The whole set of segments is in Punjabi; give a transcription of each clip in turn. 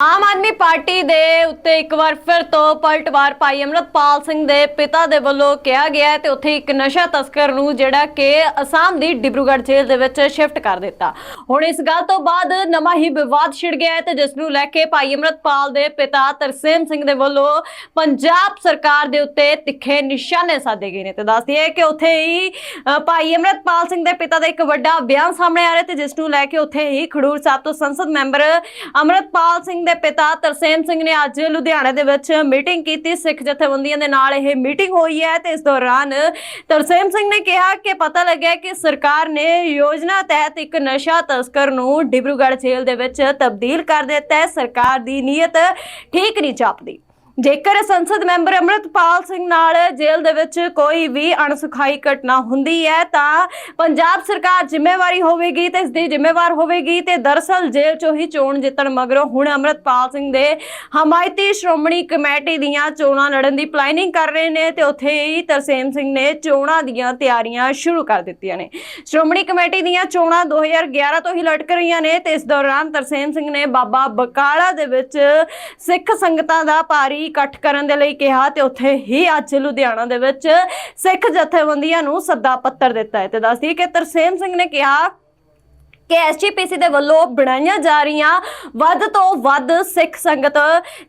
ਆਮ ਆਦਮੀ ਪਾਰਟੀ ਦੇ ਉੱਤੇ ਇੱਕ ਵਾਰ ਫਿਰ ਤੋਂ ਪਲਟਵਾਰ ਪਾਈ ਅਮਰਤਪਾਲ ਸਿੰਘ ਦੇ ਪਿਤਾ ਦੇ ਵੱਲੋਂ ਕਿਹਾ ਗਿਆ ਤੇ ਉੱਥੇ ਇੱਕ ਨਸ਼ਾ ਤਸਕਰ ਨੂੰ ਜਿਹੜਾ ਕਿ ਅਸਾਮ ਦੀ ਡਿਬਰੂਗੜ੍ਹ ਜੇਲ੍ਹ ਦੇ ਵਿੱਚ ਸ਼ਿਫਟ ਕਰ ਦਿੱਤਾ। ਹੁਣ ਇਸ ਗੱਲ ਤੋਂ ਬਾਅਦ ਨਵਾਂ ਹੀ ਵਿਵਾਦ ਛਿੜ ਗਿਆ ਹੈ ਤੇ ਜਿਸ ਨੂੰ ਲੈ ਕੇ ਭਾਈ ਅਮਰਤਪਾਲ ਦੇ ਪਿਤਾ ਤਰਸੇਮ ਸਿੰਘ ਦੇ ਵੱਲੋਂ ਪੰਜਾਬ ਸਰਕਾਰ ਦੇ ਉੱਤੇ ਤਿੱਖੇ ਨਿਸ਼ਾਨੇ ਸਾਧੇ ਗਏ ਨੇ ਤੇ ਦੱਸ ਦਈਏ ਕਿ ਉੱਥੇ ਹੀ ਭਾਈ ਅਮਰਤਪਾਲ ਸਿੰਘ ਦੇ ਪਿਤਾ ਦਾ ਇੱਕ ਵੱਡਾ ਬਿਆਨ ਸਾਹਮਣੇ ਆ ਰਿਹਾ ਤੇ ਜਿਸ ਨੂੰ ਲੈ ਕੇ ਉੱਥੇ ਹੀ ਖਡੂਰ ਸਾਹਿਬ ਤੋਂ ਸੰਸਦ ਮੈਂਬਰ ਅਮਰਤਪਾਲ ਸਿੰਘ ਦੇ ਪਿਤਾ ਤਰਸੇਮ ਸਿੰਘ ਨੇ ਅੱਜ ਲੁਧਿਆਣਾ ਦੇ ਵਿੱਚ ਮੀਟਿੰਗ ਕੀਤੀ। ਸਿੱਖ ਜਥੇਬੰਦੀਆਂ ਦੇ ਨਾਲ ਇਹ ਮੀਟਿੰਗ ਹੋਈ ਹੈ ਤੇ ਇਸ ਦੌਰਾਨ ਤਰਸੇਮ ਸਿੰਘ ਨੇ ਕਿਹਾ ਕਿ ਪਤਾ ਲੱਗਿਆ ਕਿ ਸਰਕਾਰ ਨੇ ਯੋਜਨਾ ਤਹਿਤ ਇੱਕ ਨਸ਼ਾ ਤਸਕਰ ਨੂੰ ਡਿਬਰੂਗੜ੍ਹ ਜੇਲ੍ਹ ਦੇ ਵਿੱਚ ਤਬਦੀਲ ਕਰ ਦਿੱਤਾ ਹੈ। ਸਰਕਾਰ ਦੀ ਨੀਅਤ ਠੀਕ ਨਹੀਂ ਜਾਪਦੀ। ਜੇਕਰ ਸੰਸਦ ਮੈਂਬਰ ਅਮਰਤਪਾਲ ਸਿੰਘ ਨਾਲ ਜੇਲ੍ਹ ਦੇ ਵਿੱਚ ਕੋਈ ਵੀ ਅਣਸੁਖਾਈ ਘਟਨਾ ਹੁੰਦੀ ਹੈ, ਤਾਂ ਪੰਜਾਬ ਸਰਕਾਰ ਜ਼ਿੰਮੇਵਾਰੀ ਹੋਵੇਗੀ ਤੇ ਇਸ ਦੀ ਜ਼ਿੰਮੇਵਾਰ ਹੋਵੇਗੀ ਤੇ ਦਰਸਲ ਜੇਲ੍ਹ ਚੋਂ ਹੀ ਚੋਣ ਜਿੱਤਣ ਮਗਰੋਂ ਹੁਣ ਅਮਰਤਪਾਲ ਸਿੰਘ ਦੇ ਹਮਾਇਤੀ ਸ਼੍ਰੋਮਣੀ ਕਮੇਟੀ ਦੀਆਂ ਚੋਣਾਂ ਲੜਨ ਦੀ ਪਲੈਨਿੰਗ ਕਰ ਰਹੇ ਨੇ ਤੇ ਉੱਥੇ ਹੀ ਤਰਸੇਮ ਸਿੰਘ ਨੇ ਚੋਣਾਂ ਦੀਆਂ ਤਿਆਰੀਆਂ ਸ਼ੁਰੂ ਕਰ ਦਿੱਤੀਆਂ ਨੇ। ਸ਼੍ਰੋਮਣੀ ਕਮੇਟੀ ਦੀਆਂ ਚੋਣਾਂ 2011 ਤੋਂ ਹੀ ਲਟਕ ਰਹੀਆਂ ਨੇ ਤੇ ਇਸ ਦੌਰਾਨ ਤਰਸੇਮ ਸਿੰਘ ਨੇ ਬਾਬਾ ਬਕਾਲਾ ਦੇ ਵਿੱਚ ਸਿੱਖ ਸੰਗਤਾਂ ਦਾ ਭਾਰੀ ਇਕੱਠ ਕਰਨ ਦੇ ਲਈ ਕਿਹਾ ਤੇ ਉੱਥੇ ਹੀ ਅੱਜ ਲੁਧਿਆਣਾ ਦੇ ਵਿੱਚ ਸਿੱਖ ਜਥੇਬੰਦੀਆਂ ਨੂੰ ਸੱਦਾ ਪੱਤਰ ਦਿੱਤਾ ਹੈ। ਤੇ ਦੱਸਦੀ ਕਿ ਤਰਸੇਮ ਸਿੰਘ ਨੇ ਕਿਹਾ ਕਿ ਐਸਜੀਪੀਸੀ ਦੇ ਵੱਲੋਂ ਬਣਾਈਆਂ ਜਾ ਰਹੀਆਂ ਵੱਧ ਤੋਂ ਵੱਧ ਸਿੱਖ ਸੰਗਤ,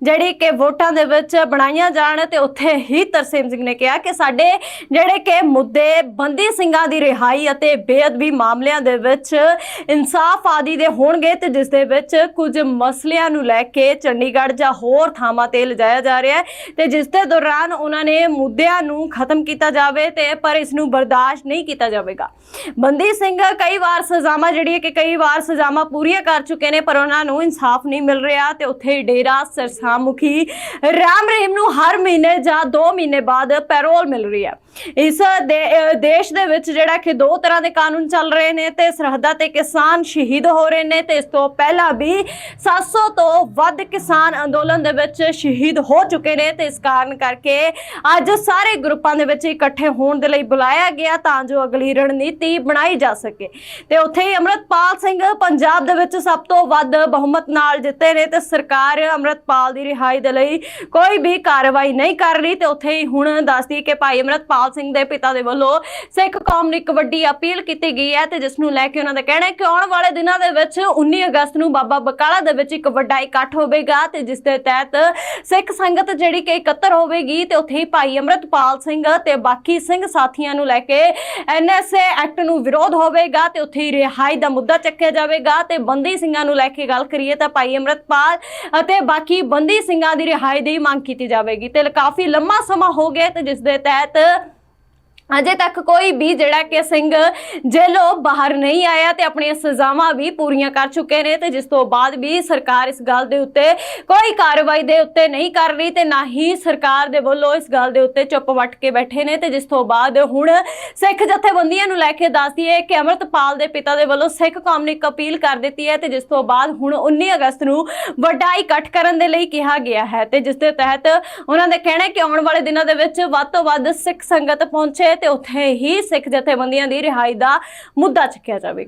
ਜਿਹੜੀ ਕਿ ਵੋਟਾਂ ਦੇ ਵਿੱਚ ਬਣਾਈਆਂ ਜਾਣ ਤੇ ਉੱਥੇ ਹੀ ਤਰਸੇਮ ਸਿੰਘ ਨੇ ਕਿਹਾ ਕਿ ਸਾਡੇ ਜਿਹੜੇ ਕਿ ਮੁੱਦੇ, ਬੰਦੀ ਸਿੰਘਾਂ ਦੀ ਰਿਹਾਈ ਅਤੇ ਬੇਅਦਬੀ ਮਾਮਲਿਆਂ ਦੇ ਵਿੱਚ ਇਨਸਾਫ ਆਦਿ ਦੇ ਹੋਣਗੇ ਤੇ ਜਿਸ ਦੇ ਵਿੱਚ ਕੁਝ ਮਸਲਿਆਂ ਨੂੰ ਲੈ ਕੇ ਚੰਡੀਗੜ੍ਹ ਜਾਂ ਹੋਰ ਥਾਵਾਂ ਤੇ ਲਿਜਾਇਆ ਜਾ ਰਿਹਾ ਹੈ ਤੇ ਜਿਸ ਦੇ ਦੌਰਾਨ ਉਹਨਾਂ ਨੇ ਮੁੱਦਿਆਂ ਨੂੰ ਖਤਮ ਕੀਤਾ ਜਾਵੇ ਤੇ ਪਰ ਇਸ ਨੂੰ ਬਰਦਾਸ਼ਤ ਨਹੀਂ ਕੀਤਾ ਜਾਵੇਗਾ। ਬੰਦੀ ਸਿੰਘ ਕਈ ਵਾਰ ਸਜ਼ਾਵਾਂ ਜਿਹੜੀ ਹੈ ਕਿ ਕਈ ਵਾਰ ਸਜ਼ਾਵਾਂ ਪੂਰੀਆਂ ਕਰ ਚੁੱਕੇ ਨੇ, ਪਰ ਉਹਨਾਂ ਨੂੰ ਇਨਸਾਫ ਨਹੀਂ ਮਿਲ ਰਿਹਾ ਤੇ ਉੱਥੇ ਡੇਰਾ ਸਰਸਾ ਮੁਖੀ ਰਾਮ ਰਹੀਮ ਨੂੰ ਹਰ ਮਹੀਨੇ ਜਾਂ 2 ਮਹੀਨੇ ਬਾਅਦ ਪੈਰੋਲ ਮਿਲ ਰਹੀ ਹੈ। ਇਸ ਦੇਸ਼ ਦੇ ਵਿੱਚ ਜਿਹੜਾ ਕਿ ਦੋ ਤਰ੍ਹਾਂ ਦੇ ਕਾਨੂੰਨ ਚੱਲ ਰਹੇ ਨੇ ਤੇ ਸਰਹੱਦਾਂ ਤੇ ਕਿਸਾਨ ਸ਼ਹੀਦ ਹੋ ਰਹੇ ਨੇ ਤੇ ਇਸ ਤੋਂ ਪਹਿਲਾਂ ਵੀ 700 ਤੋਂ ਵੱਧ ਕਿਸਾਨ ਅੰਦੋਲਨ ਦੇ ਵਿੱਚ ਸ਼ਹੀਦ ਹੋ ਚੁੱਕੇ ਨੇ ਤੇ ਇਸ ਕਾਰਨ ਕਰਕੇ ਅੱਜ ਸਾਰੇ ਗਰੁੱਪਾਂ ਦੇ ਵਿੱਚ ਇਕੱਠੇ ਹੋਣ ਦੇ ਲਈ ਬੁਲਾਇਆ ਗਿਆ ਤਾਂ ਜੋ ਅਗਲੀ ਰਣਨੀਤੀ ਬਣਾਈ ਜਾ ਸਕੇ। ਤੇ ਉੱਥੇ ਹੀ ਅਮਰਤਪਾਲ ਸਿੰਘ ਪੰਜਾਬ ਦੇ ਵਿੱਚ ਸਭ ਤੋਂ ਵੱਧ ਬਹੁਮਤ ਨਾਲ ਜਿੱਤੇ ਨੇ ਤੇ ਸਰਕਾਰ ਅਮਰਤਪਾਲ ਦੀ ਰਿਹਾਈ ਦੇ ਲਈ ਕੋਈ ਵੀ ਕਾਰਵਾਈ ਨਹੀਂ ਕਰ ਰਹੀ ਤੇ ਉੱਥੇ ਹੀ ਹੁਣ ਦੱਸਦੀ ਕਿ ਭਾਈ ਅਮਰਤਪਾਲ ਸਿੰਘ ਦੇ ਪਿਤਾ ਦੇ ਵੱਲੋਂ ਸਿੱਖ ਕੌਮ ਨੂੰ ਇੱਕ ਵੱਡੀ ਅਪੀਲ ਕੀਤੀ ਗਈ ਹੈ ਤੇ ਜਿਸ ਨੂੰ ਲੈ ਕੇ ਉਹਨਾਂ ਦਾ ਕਹਿਣਾ ਹੈ ਕਿ ਆਉਣ ਵਾਲੇ ਦਿਨਾਂ ਦੇ ਵਿੱਚ 19 ਅਗਸਤ ਨੂੰ ਬਾਬਾ ਬਕਾਲਾ ਦੇ ਵਿੱਚ ਇੱਕ ਵੱਡਾ ਇਕੱਠ ਹੋਵੇਗਾ ਤੇ ਜਿਸ ਦੇ ਤਹਿਤ ਸਿੱਖ ਸੰਗਤ ਜਿਹੜੀ ਕਿ ਇਕੱਤਰ ਹੋਵੇਗੀ ਤੇ ਉੱਥੇ ਹੀ ਭਾਈ ਅਮਰਤਪਾਲ ਸਿੰਘ ਤੇ ਬਾਕੀ ਸਿੰਘ ਸਾਥੀਆਂ ਨੂੰ ਲੈ ਕੇ ਐਨਐਸਏ ਐਕਟ ਨੂੰ ਵਿਰੋਧ ਹੋਵੇਗਾ ਤੇ ਉੱਥੇ ਹੀ ਰਿਹਾਈ ਦਾ ਮੁੱਦਾ ਚੱਕਿਆ ਜਾਵੇਗਾ ਤੇ ਬੰਦੀ ਸਿੰਘਾਂ ਨੂੰ ਲੈ ਕੇ ਗੱਲ ਕਰੀਏ ਤਾਂ ਭਾਈ ਅਮਰਤਪਾਲ ਅਤੇ ਬਾਕੀ ਬੰਦੀ ਸਿੰਘਾਂ ਦੀ ਰਿਹਾਈ ਦੀ ਮੰਗ ਕੀਤੀ ਜਾਵੇਗੀ। ਤੇ ਕਾਫੀ ਲੰਮਾ ਸਮਾਂ ਹੋ ਗਿਆ ਤੇ ਜਿਸ ਦੇ ਤਹਿਤ ਅਜੇ ਤੱਕ ਕੋਈ ਵੀ ਜਿਹੜਾ ਕਿ ਸਿੰਘ ਜੇਲੋਂ ਬਾਹਰ ਨਹੀਂ ਆਇਆ ਤੇ ਆਪਣੀਆਂ ਸਜ਼ਾਵਾਂ ਵੀ ਪੂਰੀਆਂ ਕਰ ਚੁੱਕੇ ਨੇ ਤੇ ਜਿਸ ਤੋਂ ਬਾਅਦ ਵੀ ਸਰਕਾਰ ਇਸ ਗੱਲ ਦੇ ਉੱਤੇ ਕੋਈ ਕਾਰਵਾਈ ਦੇ ਉੱਤੇ ਨਹੀਂ ਕਰ ਰਹੀ ਤੇ ਨਾ ਹੀ ਸਰਕਾਰ ਦੇ ਵੱਲੋਂ ਇਸ ਗੱਲ ਦੇ ਉੱਤੇ ਚੁੱਪ ਵੱਟ ਕੇ ਬੈਠੇ ਨੇ ਤੇ ਜਿਸ ਤੋਂ ਬਾਅਦ ਹੁਣ ਸਿੱਖ ਜਥੇਬੰਦੀਆਂ ਨੂੰ ਲੈ ਕੇ ਦੱਸਦੀ ਹੈ ਕਿ ਅਮਰਤਪਾਲ ਦੇ ਪਿਤਾ ਦੇ ਵੱਲੋਂ ਸਿੱਖ ਕੌਮ ਨੇ ਇੱਕ ਅਪੀਲ ਕਰ ਦਿੱਤੀ ਹੈ ਤੇ ਜਿਸ ਤੋਂ ਬਾਅਦ ਹੁਣ 19 ਅਗਸਤ ਨੂੰ ਵੱਡਾ ਇਕੱਠ ਕਰਨ ਦੇ ਲਈ ਕਿਹਾ ਗਿਆ ਹੈ ਤੇ ਜਿਸ ਦੇ ਤਹਿਤ ਉਹਨਾਂ ਦਾ ਕਹਿਣਾ ਹੈ ਕਿ ਆਉਣ ਵਾਲੇ ਦਿਨਾਂ ਦੇ ਵਿੱਚ ਵੱਧ ਤੋਂ ਵੱਧ ਸਿੱਖ ਸੰਗਤ ਪਹੁੰਚੇ ਤੇ ਉੱਥੇ ਹੀ ਸਿੱਖ ਜਥੇਬੰਦੀਆਂ ਦੀ ਰਿਹਾਈ ਦਾ ਮੁੱਦਾ ਚੱਕਿਆ ਜਾਵੇਗਾ।